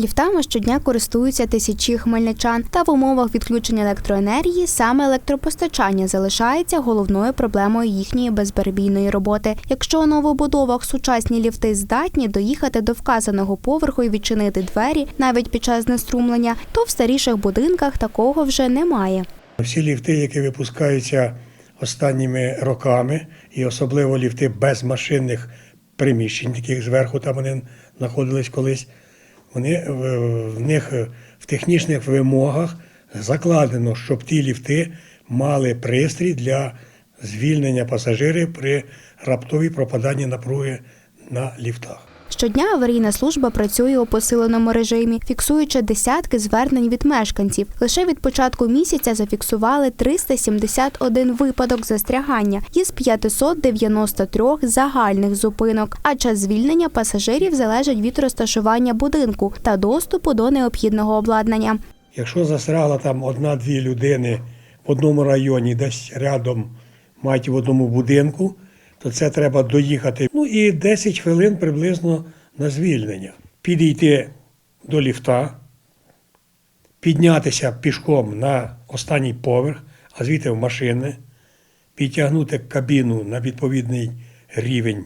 Ліфтами щодня користуються тисячі хмельничан. Та в умовах відключення електроенергії саме електропостачання залишається головною проблемою їхньої безперебійної роботи. Якщо у новобудовах сучасні ліфти здатні доїхати до вказаного поверху і відчинити двері навіть під час знеструмлення, то в старіших будинках такого вже немає. Всі ліфти, які випускаються останніми роками, і особливо ліфти без машинних приміщень, таких зверху там вони знаходились колись, вони е, в них е, в технічних вимогах закладено, щоб ті ліфти мали пристрій для звільнення пасажирів при раптовій пропаданні напруги на ліфтах. Щодня аварійна служба працює у посиленому режимі, фіксуючи десятки звернень від мешканців. Лише від початку місяця зафіксували 371 випадок застрягання із 593 загальних зупинок. А час звільнення пасажирів залежить від розташування будинку та доступу до необхідного обладнання. Якщо застрягла там одна-дві людини в одному районі, десь рядом мають в одному будинку, то це треба доїхати. Ну і 10 хвилин приблизно на звільнення. Підійти до ліфта, піднятися пішком на останній поверх, а звідти в машини, підтягнути кабіну на відповідний рівень,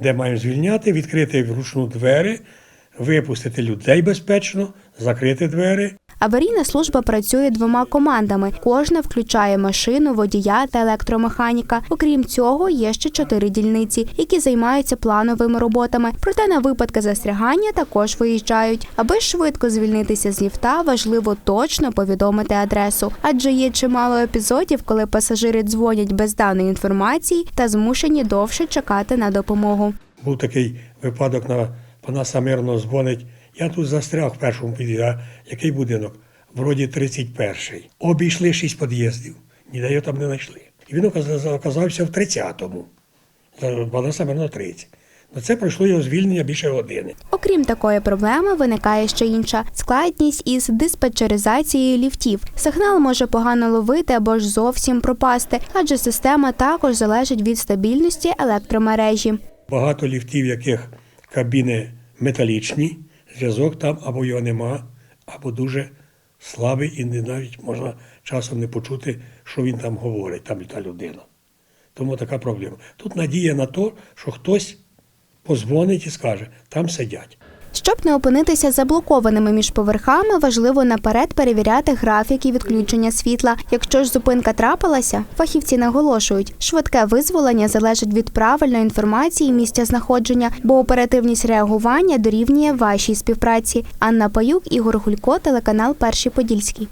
де маємо звільняти, відкрити вручну двері, випустити людей безпечно, закрити двері. Аварійна служба працює двома командами. Кожна включає машину, водія та електромеханіка. Окрім цього, є ще чотири дільниці, які займаються плановими роботами. Проте на випадки застрягання також виїжджають. Аби швидко звільнитися з ліфта, важливо точно повідомити адресу, адже є чимало епізодів, коли пасажири дзвонять без даної інформації та змушені довше чекати на допомогу. Був такий випадок на пана Самирного дзвонить. Я тут застряг в першому під'їзді. А який будинок? Вроді 31-й. Обійшли шість під'їздів. Ніде його там не знайшли. І він оказався в 30-му. За Самирного 30. На це пройшло його звільнення більше години. Окрім такої проблеми, виникає ще інша складність із диспетчеризацією ліфтів. Сигнал може погано ловити або ж зовсім пропасти, адже система також залежить від стабільності електромережі. Багато ліфтів, яких кабіни металічні, зв'язок там або його нема, або дуже слабий, і навіть можна часом не почути, що він там говорить, там та людина. Тому така проблема. Тут надія на те, що хтось позвонить і скаже, там сидять. Щоб не опинитися заблокованими між поверхами, важливо наперед перевіряти графіки відключення світла. Якщо ж зупинка трапилася, фахівці наголошують, швидке визволення залежить від правильної інформації місця знаходження, бо оперативність реагування дорівнює вашій співпраці. Анна Паюк, Ігор Гулько, телеканал Перший Подільський.